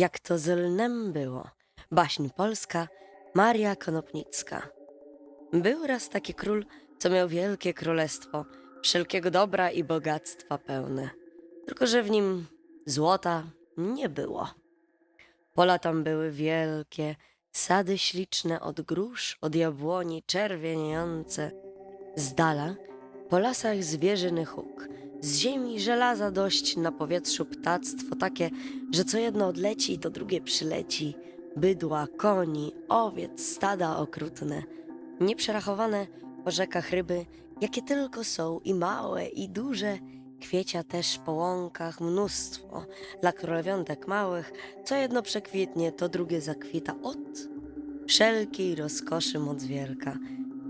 Jak to z lnem było. Baśń polska, Maria Konopnicka. Był raz taki król, co miał wielkie królestwo, wszelkiego dobra i bogactwa pełne. Tylko, że w nim złota nie było. Pola tam były wielkie, sady śliczne od grusz, od jabłoni czerwieniejące. Z dala, po lasach zwierzyny huk, z ziemi żelaza dość, na powietrzu ptactwo takie, że co jedno odleci, to drugie przyleci. Bydła, koni, owiec, stada okrutne. Nieprzerachowane po rzekach ryby, jakie tylko są, i małe, i duże. Kwiecia też po łąkach mnóstwo. Dla królewiątek małych, co jedno przekwitnie, to drugie zakwita od wszelkiej rozkoszy moc wielka.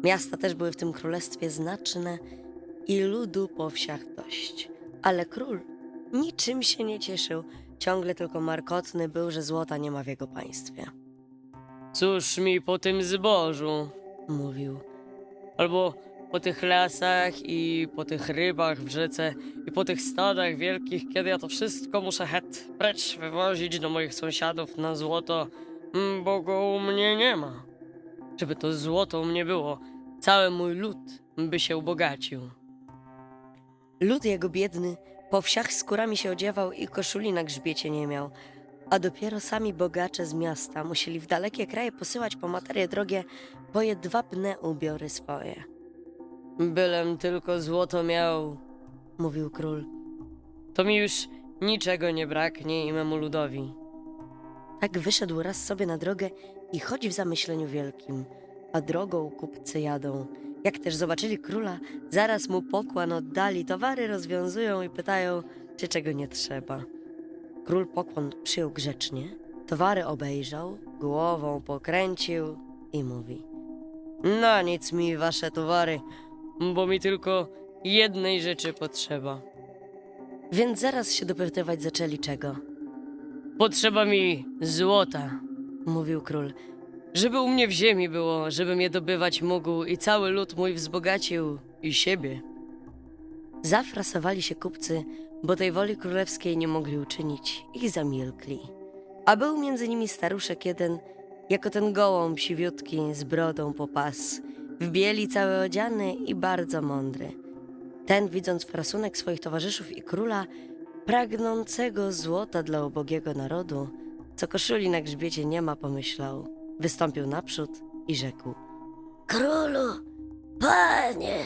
Miasta też były w tym królestwie znaczne i ludu po wsiach dość. Ale król niczym się nie cieszył, ciągle tylko markotny był, że złota nie ma w jego państwie. Cóż mi po tym zbożu? Mówił. Albo po tych lasach i po tych rybach w rzece i po tych stadach wielkich, kiedy ja to wszystko muszę het precz wywozić do moich sąsiadów na złoto, mm, bo go u mnie nie ma. Żeby to złoto u mnie było, cały mój lud by się ubogacił. Lud jego biedny po wsiach skórami się odziewał i koszuli na grzbiecie nie miał, a dopiero sami bogacze z miasta musieli w dalekie kraje posyłać po materie drogie po jedwabne ubiory swoje. Bylem tylko złoto miał, Mówił król. to mi już niczego nie braknie i memu ludowi. Tak wyszedł raz sobie na drogę i chodzi w zamyśleniu wielkim, a drogą kupcy jadą. Jak też zobaczyli króla, zaraz mu pokłon oddali, towary rozwiązują i pytają, czy czego nie trzeba. Król pokłon przyjął grzecznie, towary obejrzał, głową pokręcił i mówi. Na nic mi wasze towary, bo mi tylko jednej rzeczy potrzeba. Więc zaraz się dopytywać zaczęli czego. Potrzeba mi złota, Mówił król. Żeby u mnie w ziemi było, żebym je dobywać mógł i cały lud mój wzbogacił i siebie. Zafrasowali się kupcy, bo tej woli królewskiej nie mogli uczynić i zamilkli. A był między nimi staruszek jeden, jako ten gołąb siwiutki z brodą po pas, w bieli cały odziany i bardzo mądry. Ten, widząc frasunek swoich towarzyszów i króla, pragnącego złota dla ubogiego narodu, co koszuli na grzbiecie nie ma, pomyślał. Wystąpił naprzód i rzekł. Królu, panie,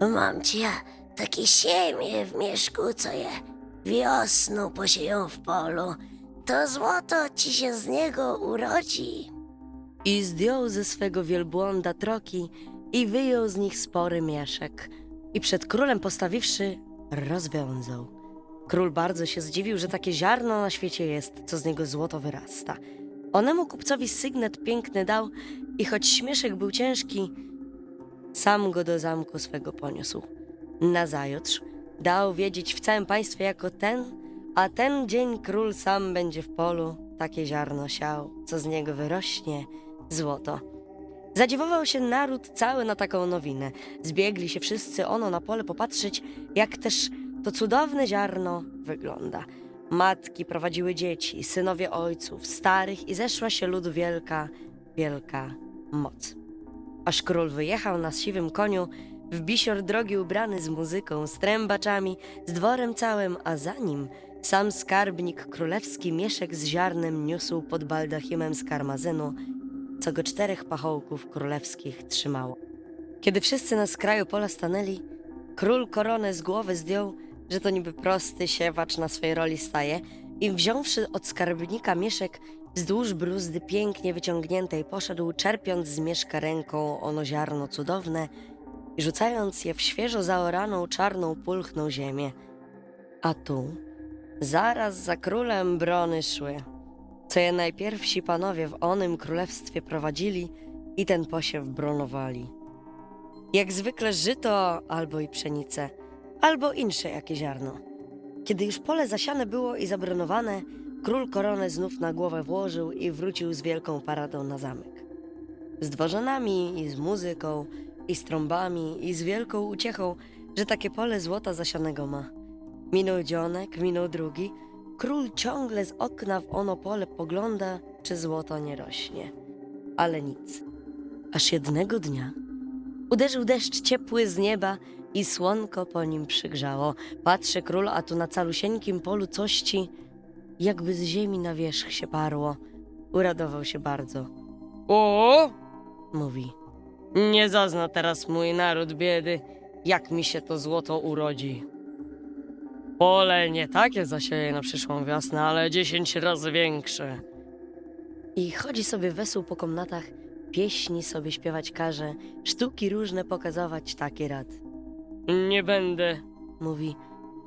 mam ci ja takie siemię w mieszku, co je wiosną posieją w polu. To złoto ci się z niego urodzi. I zdjął ze swego wielbłąda troki i wyjął z nich spory mieszek. I przed królem postawiwszy, rozwiązał. Król bardzo się zdziwił, że takie ziarno na świecie jest, co z niego złoto wyrasta. Onemu kupcowi sygnet piękny dał i choć śmieszek był ciężki, sam go do zamku swego poniósł. Nazajutrz dał wiedzieć w całym państwie jako ten, a ten dzień król sam będzie w polu takie ziarno siał, co z niego wyrośnie, złoto. Zadziwował się naród cały na taką nowinę. Zbiegli się wszyscy ono na pole popatrzeć, jak też to cudowne ziarno wygląda. Matki prowadziły dzieci, synowie ojców, starych i zeszła się ludu wielka, wielka moc. Aż król wyjechał na siwym koniu, w bisior drogi ubrany z muzyką, z trębaczami, z dworem całym, a za nim sam skarbnik królewski mieszek z ziarnem niósł pod baldachimem z karmazynu, co go czterech pachołków królewskich trzymało. Kiedy wszyscy na skraju pola stanęli, król koronę z głowy zdjął, że to niby prosty siewacz na swej roli staje i wziąwszy od skarbnika mieszek wzdłuż bruzdy pięknie wyciągniętej poszedł, czerpiąc z mieszka ręką ono ziarno cudowne i rzucając je w świeżo zaoraną czarną pulchną ziemię. A tu, zaraz za królem brony szły, co je najpierwsi panowie w onym królestwie prowadzili i ten posiew bronowali. Jak zwykle żyto albo i pszenice, albo insze jakie ziarno. Kiedy już pole zasiane było i zabronowane, król koronę znów na głowę włożył i wrócił z wielką paradą na zamek. Z dworzanami i z muzyką, i z trąbami, i z wielką uciechą, że takie pole złota zasianego ma. Minął dzionek, minął drugi, król ciągle z okna w ono pole pogląda, czy złoto nie rośnie. Ale nic. Aż jednego dnia uderzył deszcz ciepły z nieba i słonko po nim przygrzało. Patrzy król, a tu na calusieńkim polu cości, jakby z ziemi na wierzch się parło. Uradował się bardzo. O! Mówi. Nie zazna teraz mój naród biedy, jak mi się to złoto urodzi. Pole nie takie zasieje na przyszłą wiosnę, ale dziesięć razy większe. I chodzi sobie wesół po komnatach, pieśni sobie śpiewać każe, sztuki różne pokazować taki rad. Nie będę Mówi,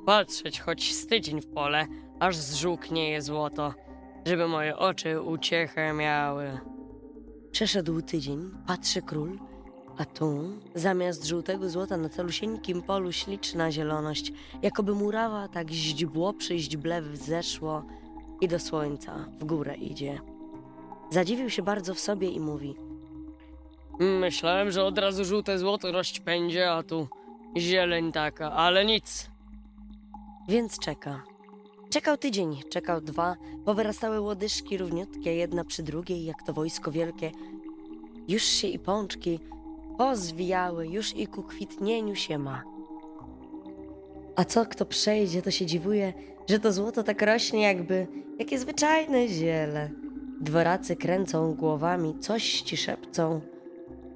patrzeć choć z tydzień w pole, aż zżółknieje złoto, żeby moje oczy uciechę miały. przeszedł tydzień, patrzy król, a tu zamiast żółtego złota na calusieńkim polu śliczna zieloność, jakoby murawa tak źdźbło przy źdźble wzeszło i do słońca w górę idzie. Zadziwił się bardzo w sobie i mówi, Myślałem, że od razu żółte złoto rozpędzie, a tu zieleń taka, ale nic. Więc czeka. Czekał tydzień, czekał dwa, powyrastały łodyżki równiutkie, jedna przy drugiej, jak to wojsko wielkie. Już się i pączki pozwijały, już i ku kwitnieniu się ma. A co kto przejdzie, to się dziwuje, że to złoto tak rośnie jakby, jakie zwyczajne ziele. Dworacy kręcą głowami, coś ci szepcą,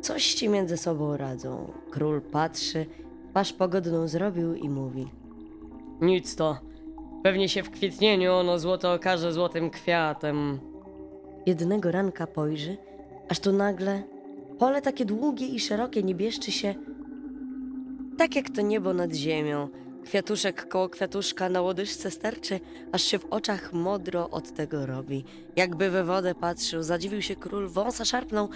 coś ci między sobą radzą. Król patrzy, twarz pogodną zrobił i mówi – Nic to. Pewnie się w kwitnieniu ono złoto okaże złotym kwiatem. Jednego ranka pojrzy, aż tu nagle pole takie długie i szerokie niebieszczy się, tak jak to niebo nad ziemią. Kwiatuszek koło kwiatuszka na łodyżce sterczy, aż się w oczach modro od tego robi. Jakby we wodę patrzył, zadziwił się król, wąsa szarpnął,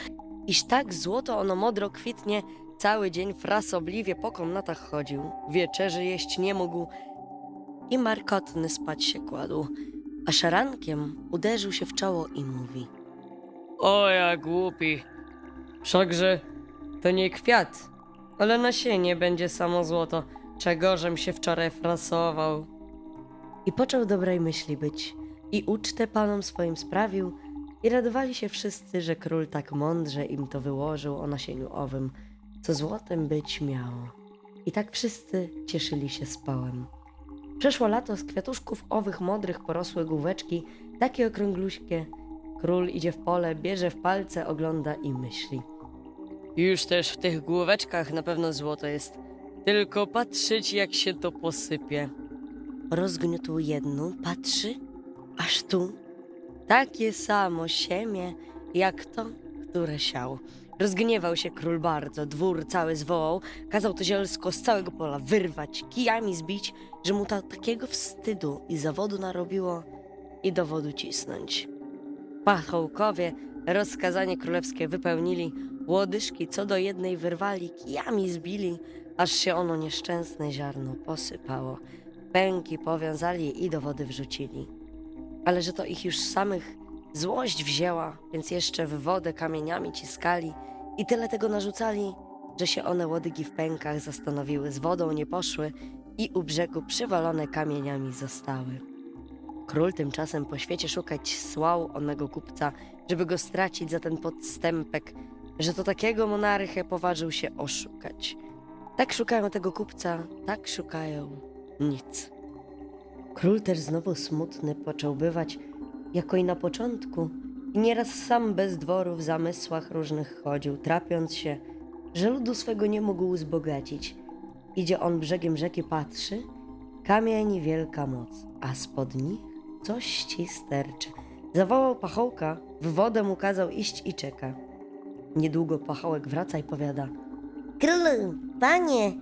iż tak złoto ono modro kwitnie, cały dzień frasobliwie po komnatach chodził, wieczerzy jeść nie mógł i markotny spać się kładł. Aż rankiem uderzył się w czoło i mówi – O ja głupi. Wszakże to nie kwiat, ale nasienie będzie samo złoto, czegożem się wczoraj frasował. I począł dobrej myśli być, i ucztę panom swoim sprawił, i radowali się wszyscy, że król tak mądrze im to wyłożył o nasieniu owym, co złotem być miało. I tak wszyscy cieszyli się spałem. Przeszło lato, z kwiatuszków owych modrych porosły główeczki, takie okrągluśkie. Król idzie w pole, bierze w palce, ogląda i myśli. Już też w tych główeczkach na pewno złoto jest. Tylko patrzeć jak się to posypie. Rozgniótł jedną, patrzy, aż tu takie samo siemię, jak to, które siał. Rozgniewał się król bardzo, dwór cały zwołał, kazał to zielsko z całego pola wyrwać, kijami zbić, że mu to takiego wstydu i zawodu narobiło i do wodu cisnąć. Pachołkowie rozkazanie królewskie wypełnili, łodyżki co do jednej wyrwali, kijami zbili, aż się ono nieszczęsne ziarno posypało. Pęki powiązali i do wody wrzucili. Ale że to ich już samych złość wzięła, więc jeszcze w wodę kamieniami ciskali i tyle tego narzucali, że się one łodygi w pękach zastanowiły, z wodą nie poszły i u brzegu przywalone kamieniami zostały. Król tymczasem po świecie szukać słał onego kupca, żeby go stracić za ten podstępek, że to takiego monarchę poważył się oszukać. Tak szukają tego kupca, tak szukają nic. Król też znowu smutny począł bywać, jako i na początku, i nieraz sam bez dworu w zamysłach różnych chodził, trapiąc się, że ludu swego nie mógł wzbogacić. Idzie on brzegiem rzeki, patrzy, kamień wielka moc, a spod nich coś ci sterczy. Zawołał pachołka, w wodę mu kazał iść i czeka. Niedługo pachołek wraca i powiada – Królu, panie,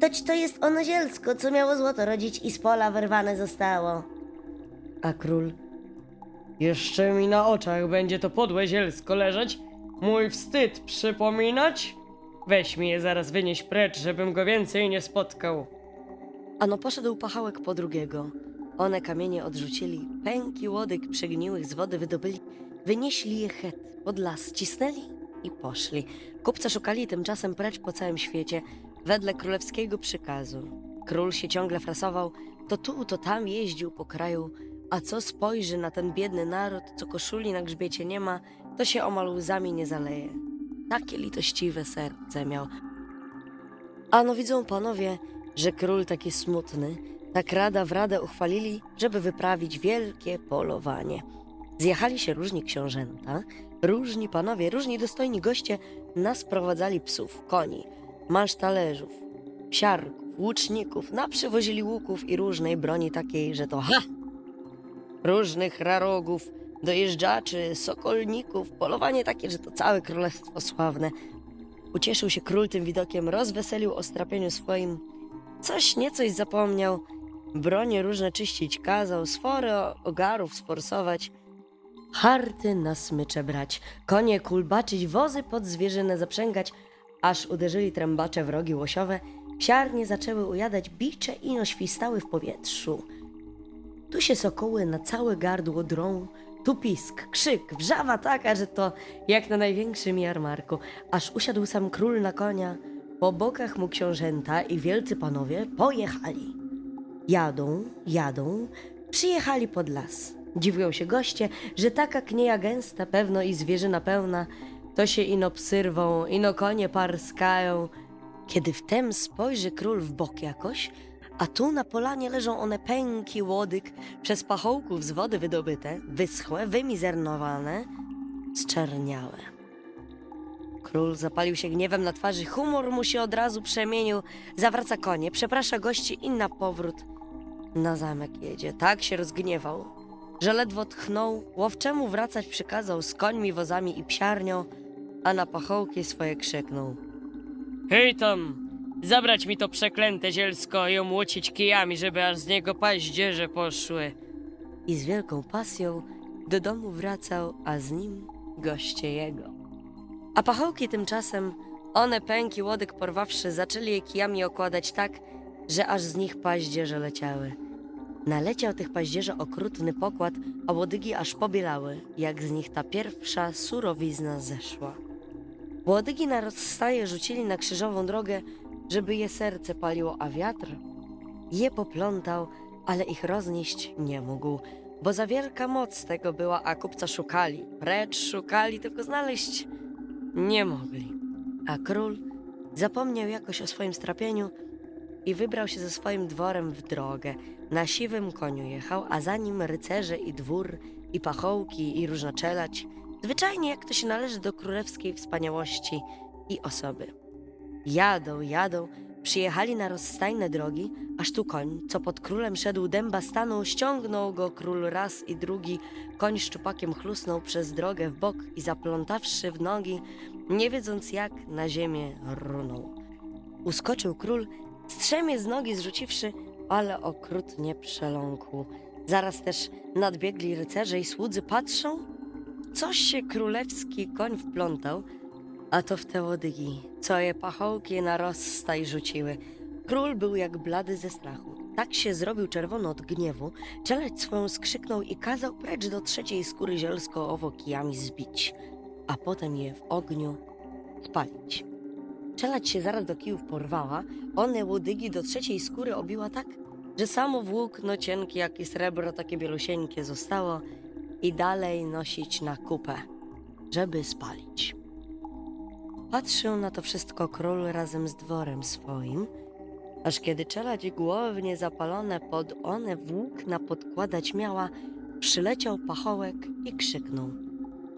toć to jest ono zielsko, co miało złoto rodzić i z pola wyrwane zostało. a król Jeszcze mi na oczach będzie to podłe zielsko leżeć, mój wstyd przypominać? Weź mi je zaraz wynieś precz, żebym go więcej nie spotkał. Ano poszedł pachołek po drugiego. One kamienie odrzucili, pęki łodyg przegniłych z wody wydobyli, wynieśli je het, pod las, cisnęli i poszli. Kupca szukali tymczasem precz po całym świecie, wedle królewskiego przykazu. Król się ciągle frasował, to tu, to tam jeździł po kraju, A co spojrzy na ten biedny naród, co koszuli na grzbiecie nie ma, to się omal łzami nie zaleje. Takie litościwe serce miał. Ano widzą panowie, że król taki smutny, tak rada w radę uchwalili, żeby wyprawić wielkie polowanie. Zjechali się różni książęta, różni panowie, różni dostojni goście nasprowadzali psów, koni, masztalerzów, psiarków, łuczników, naprzywozili łuków i różnej broni takiej, że to ha! Różnych rarogów, dojeżdżaczy, sokolników, polowanie takie, że to całe królestwo sławne. Ucieszył się król tym widokiem, rozweselił o strapieniu swoim. Coś niecoś zapomniał, bronie różne czyścić kazał, sfory ogarów sforsować, harty na smycze brać, konie kulbaczyć, wozy pod zwierzynę zaprzęgać, aż uderzyli trębacze w rogi łosiowe, psiarnie zaczęły ujadać, bicze ino świstały w powietrzu. Tu się sokoły na całe gardło drą, tu pisk, krzyk, wrzawa taka, że to jak na największym jarmarku, aż usiadł sam król na konia, po bokach mu książęta i wielcy panowie pojechali. Jadą, jadą, przyjechali pod las. Dziwią się goście, że taka knieja gęsta, pewno i zwierzyna pełna, to się ino psy rwą, ino konie parskają. Kiedy wtem spojrzy król w bok jakoś, a tu na polanie leżą one pęki łodyg, przez pachołków z wody wydobyte, wyschłe, wymizernowane, zczerniałe. Król zapalił się gniewem na twarzy, humor mu się od razu przemienił, zawraca konie, przeprasza gości i na powrót na zamek jedzie. Tak się rozgniewał, że ledwo tchnął, łowczemu wracać przykazał z końmi, wozami i psiarnią, a na pachołki swoje krzyknął. Hej tam! Zabrać mi to przeklęte zielsko i omłocić kijami, żeby aż z niego paździerze poszły. i z wielką pasją do domu wracał, a z nim goście jego. A pachołki tymczasem, one pęki łodyg porwawszy, zaczęli je kijami okładać tak, że aż z nich paździerze leciały. Naleciał tych paździerzy okrutny pokład, a łodygi aż pobielały, jak z nich ta pierwsza surowizna zeszła. Łodygi na rozstaje rzucili na krzyżową drogę, żeby je serce paliło, a wiatr je poplątał, ale ich roznieść nie mógł, bo za wielka moc tego była, a kupca szukali, precz szukali, tylko znaleźć nie mogli. A król zapomniał jakoś o swoim strapieniu i wybrał się ze swoim dworem w drogę. Na siwym koniu jechał, a za nim rycerze i dwór, i pachołki, i różna czelać. Zwyczajnie jak to się należy do królewskiej wspaniałości i osoby. Jadą, jadą, przyjechali na rozstajne drogi, aż tu koń, co pod królem szedł dęba stanął, ściągnął go król raz i drugi, koń szczupakiem chlusnął przez drogę w bok i zaplątawszy w nogi, nie wiedząc jak, na ziemię runął. Uskoczył król, strzemię z nogi zrzuciwszy, ale okrutnie przeląkł. Zaraz też nadbiegli rycerze i słudzy patrzą, coś się królewski koń wplątał, a to w te łodygi, co je pachołki na rozstaj rzuciły. Król był jak blady ze strachu. Tak się zrobił czerwono od gniewu, czeleć swoją skrzyknął i kazał precz do trzeciej skóry zielsko owo kijami zbić, a potem je w ogniu spalić. Czelać się zaraz do kijów porwała, one łodygi do trzeciej skóry obiła tak, że samo włókno cienkie jak i srebro takie bielusieńkie zostało i dalej nosić na kupę, żeby spalić. Patrzył na to wszystko król razem z dworem swoim, aż kiedy czelać głownie zapalone pod one włókna podkładać miała, przyleciał pachołek i krzyknął.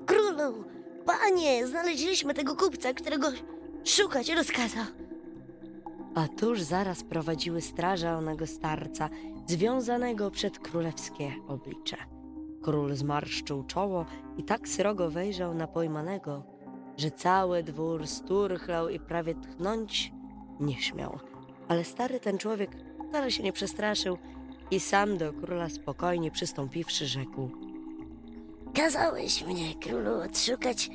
Królu, panie, znaleźliśmy tego kupca, którego szukać rozkazał. A tuż zaraz prowadziły straże onego starca, związanego przed królewskie oblicze. Król zmarszczył czoło i tak srogo wejrzał na pojmanego, że cały dwór sturchlał i prawie tchnąć nie śmiał. Ale stary ten człowiek wcale się nie przestraszył i sam do króla spokojnie przystąpiwszy rzekł. Kazałeś mnie, królu, odszukać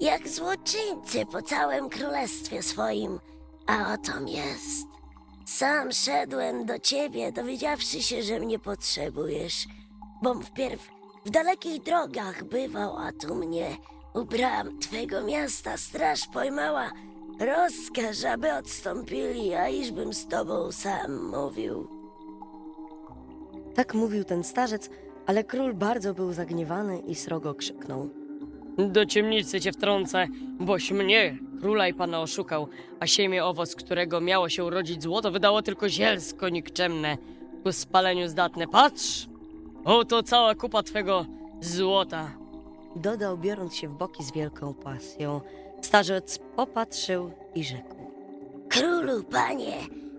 jak złoczyńcy po całym królestwie swoim, a otom jest. Sam szedłem do ciebie, dowiedziawszy się, że mnie potrzebujesz, bom wpierw w dalekich drogach bywał, a tu mnie u bram twego miasta straż pojmała. Rozkaż, aby odstąpili, a iżbym z tobą sam mówił. Tak mówił ten starzec, Ale król bardzo był zagniewany i srogo krzyknął. Do ciemnicy cię wtrącę, boś mnie, króla i pana oszukał, a siemię owoc, którego miało się urodzić złoto, wydało tylko zielsko nikczemne, ku spaleniu zdatne. Patrz! Oto cała kupa twego złota. Dodał, biorąc się w boki z wielką pasją. Starzec popatrzył i rzekł. Królu, panie,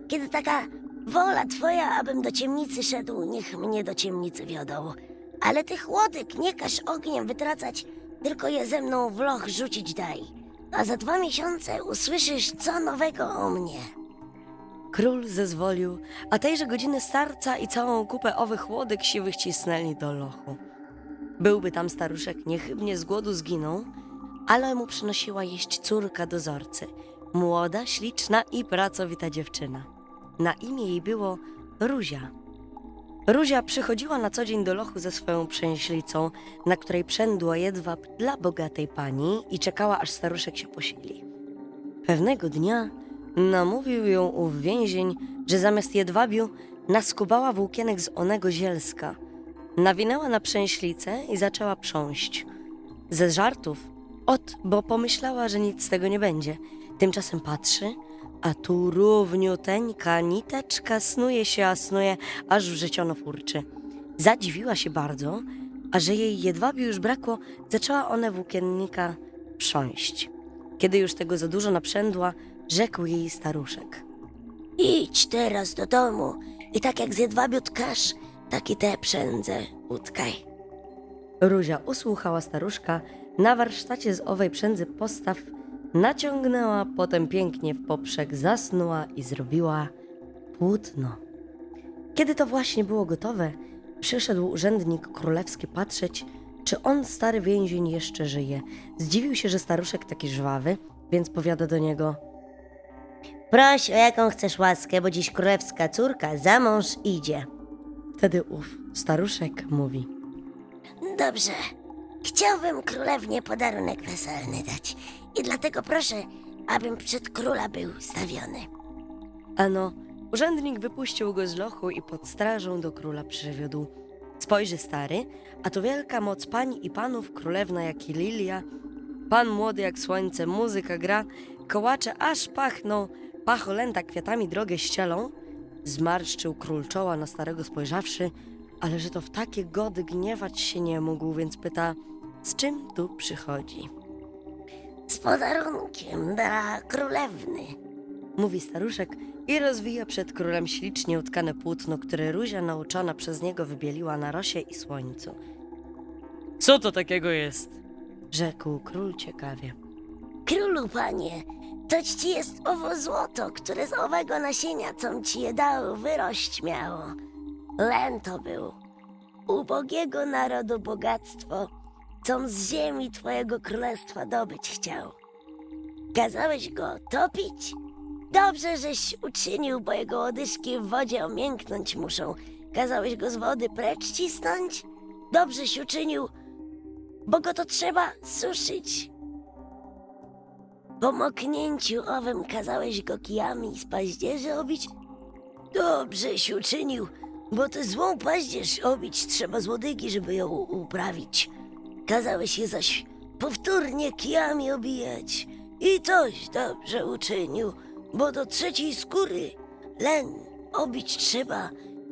kiedy taka wola twoja, abym do ciemnicy szedł, niech mnie do ciemnicy wiodą. Ale tych łodek nie każ ogniem wytracać, tylko je ze mną w loch rzucić daj. A za dwa miesiące usłyszysz co nowego o mnie. Król zezwolił, a tejże godziny starca i całą kupę owych łodek siwych cisnęli do lochu. Byłby tam staruszek, niechybnie z głodu zginął, ale mu przynosiła jeść córka dozorcy, młoda, śliczna i pracowita dziewczyna. Na imię jej było Ruzia. Ruzia przychodziła na co dzień do lochu ze swoją przęślicą, na której przędło jedwab dla bogatej pani i czekała, aż staruszek się posili. Pewnego dnia namówił ją ów więzień, że zamiast jedwabiu naskubała włókienek z onego zielska. Nawinęła na przęślicę i zaczęła prząść. Ze żartów, ot, bo pomyślała, że nic z tego nie będzie. Tymczasem patrzy, a tu równiuteńka niteczka snuje się, a snuje, aż wrzeciono furczy. Zadziwiła się bardzo, a że jej jedwabiu już brakło, zaczęła one włókiennika prząść. Kiedy już tego za dużo naprzędła, rzekł jej staruszek. Idź teraz do domu i tak jak z jedwabiu tkasz, tak i te przędze utkaj. Ruzia usłuchała staruszka, na warsztacie z owej przędzy postaw naciągnęła, potem pięknie w poprzek zasnuła i zrobiła płótno. Kiedy to właśnie było gotowe, przyszedł urzędnik królewski patrzeć, czy on, stary więzień, jeszcze żyje. Zdziwił się, że staruszek taki żwawy, więc powiada do niego – Proś o jaką chcesz łaskę, bo dziś królewska córka za mąż idzie. Wtedy ów staruszek mówi – Dobrze. Chciałbym królewnie podarunek weselny dać. I dlatego proszę, abym przed króla był stawiony. Ano, urzędnik wypuścił go z lochu i pod strażą do króla przywiódł. Spojrzy stary, a to wielka moc pań i panów, królewna jak i lilia, pan młody jak słońce, muzyka gra, kołacze aż pachną, pacholęta kwiatami drogę ścielą. Zmarszczył król czoła na starego spojrzawszy, ale że to w takie gody gniewać się nie mógł, więc pyta, z czym tu przychodzi? Z podarunkiem dla królewny. mówi staruszek i rozwija przed królem ślicznie utkane płótno, które Ruzia nauczona przez niego wybieliła na rosie i słońcu. Co to takiego jest? Rzekł król ciekawie. Królu, panie, to ci jest owo złoto, które z owego nasienia, com ci je dało, wyrość miało. Len to był. Ubogiego narodu bogactwo, com z ziemi twojego królestwa dobyć chciał. Kazałeś go topić? Dobrze, żeś uczynił, bo jego łodyżki w wodzie omięknąć muszą. Kazałeś go z wody precz cisnąć? Dobrześ uczynił, bo go to trzeba suszyć. Po moknięciu owym kazałeś go kijami z paździerzy obić? Dobrześ uczynił, bo tę złą paździerz obić trzeba z łodygi, żeby ją uprawić. Kazałeś je zaś powtórnie kijami obijać. I toś dobrze uczynił, bo do trzeciej skóry len obić trzeba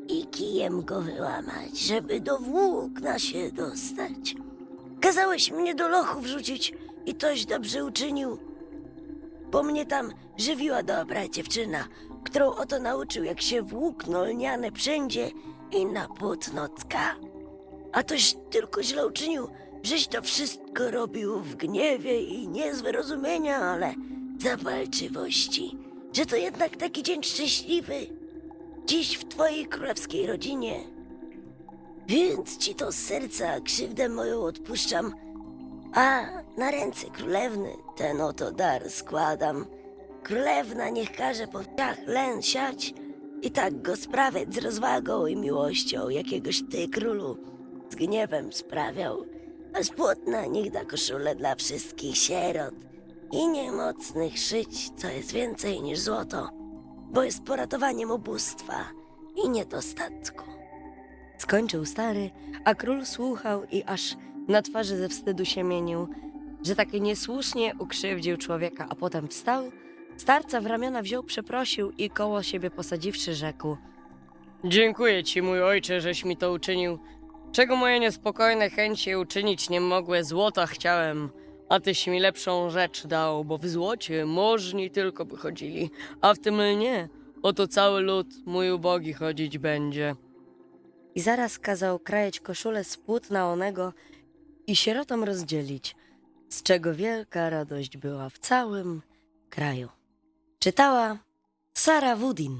i kijem go wyłamać, żeby do włókna się dostać. Kazałeś mnie do lochu wrzucić i toś dobrze uczynił, bo mnie tam żywiła dobra dziewczyna, którą oto nauczył, jak się włókno lniane wszędzie i na płótno tka. A toś tylko źle uczynił, żeś to wszystko robił w gniewie i nie z wyrozumienia, ale zapalczywości, że to jednak taki dzień szczęśliwy, dziś w twojej królewskiej rodzinie. Więc ci to z serca krzywdę moją odpuszczam, a na ręce królewny ten oto dar składam. Królewna niech każe po wsiach len siać i tak go sprawiać z rozwagą i miłością, jakiegoś ty królu z gniewem sprawiał. A z płótna niech da koszulę dla wszystkich sierot i niemocnych szyć, co jest więcej niż złoto, bo jest poratowaniem ubóstwa i niedostatku. Skończył stary, a król słuchał i aż na twarzy ze wstydu się mienił, że tak niesłusznie ukrzywdził człowieka, a potem wstał, starca w ramiona wziął, przeprosił i koło siebie posadziwszy rzekł. Dziękuję ci, mój ojcze, żeś mi to uczynił. Czego moje niespokojne chęci uczynić nie mogły, złota chciałem, a tyś mi lepszą rzecz dał, bo w złocie możni tylko by chodzili, a w tym lnie oto cały lud mój ubogi chodzić będzie. I zaraz kazał krajać koszulę z płótna onego i sierotom rozdzielić, z czego wielka radość była w całym kraju. Czytała Sara Wudin.